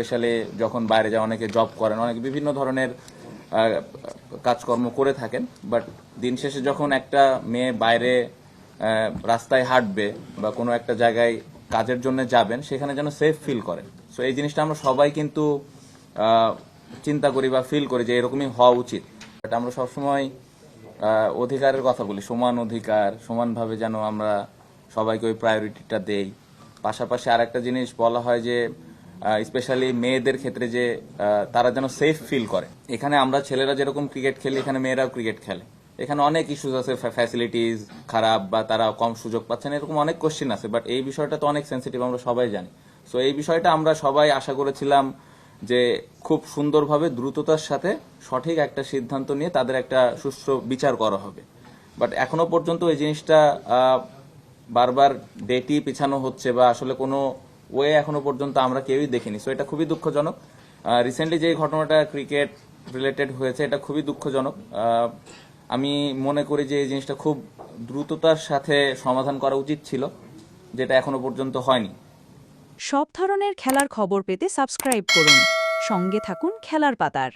Specially যখন বাইরে যায় অনেকে জব করেন, অনেকে বিভিন্ন ধরনের কাজকর্ম করে থাকেন বাট দিন শেষে যখন একটা মেয়ে বাইরে রাস্তায় হাঁটবে বা কোনো একটা জায়গায় কাজের জন্য যাবেন, সেখানে যেন সেফ ফিল করেন সো এই জিনিসটা আমরা সবাই কিন্তু চিন্তা করি বা ফিল করি যে এরকমই হওয়া উচিত। বাট আমরা সবসময় অধিকারের কথা বলি, সমান অধিকার, সমানভাবে যেন আমরা সবাইকে ওই প্রায়োরিটিটা দেই। পাশাপাশি আরেকটা জিনিস বলা হয় যে স্পেশালি মেয়েদের ক্ষেত্রে যে তারা যেন সেফ ফিল করে। এখানে আমরা ছেলেরা যেরকম ক্রিকেট খেলি, এখানে মেয়েরাও ক্রিকেট খেলে। এখানে অনেক ইস্যুস আছে ফ্যাসিলিটিস খারাপ বা তারা কম সুযোগ পাচ্ছেন এরকম অনেক কোশ্চেন আছে বাট এই বিষয়টা তো অনেক সেন্সিটিভ আমরা সবাই জানি। সো এই বিষয়টা আমরা সবাই আশা করেছিলাম যে, খুব সুন্দরভাবে দ্রুততার সাথে সঠিক একটা সিদ্ধান্ত নিয়ে তাদের একটা সুষ্ঠু বিচার করা হবে। বাট এখনও পর্যন্ত এই জিনিসটা বারবার ডেটই পিছানো হচ্ছে বা আসলে কোনো ওয়ে এখনও পর্যন্ত আমরা কেউই দেখিনি। সো এটা খুবই দুঃখজনক। রিসেন্টলি যে ঘটনাটা ক্রিকেট রিলেটেড হয়েছে, এটা খুবই দুঃখজনক। আমি মনে করি যে এই জিনিসটা খুব দ্রুততার সাথে সমাধান করা উচিত ছিল, যেটা এখনও পর্যন্ত হয়নি। সব ধরনের খেলার খবর পেতে সাবস্ক্রাইব করুন। সঙ্গে থাকুন খেলার পাতার।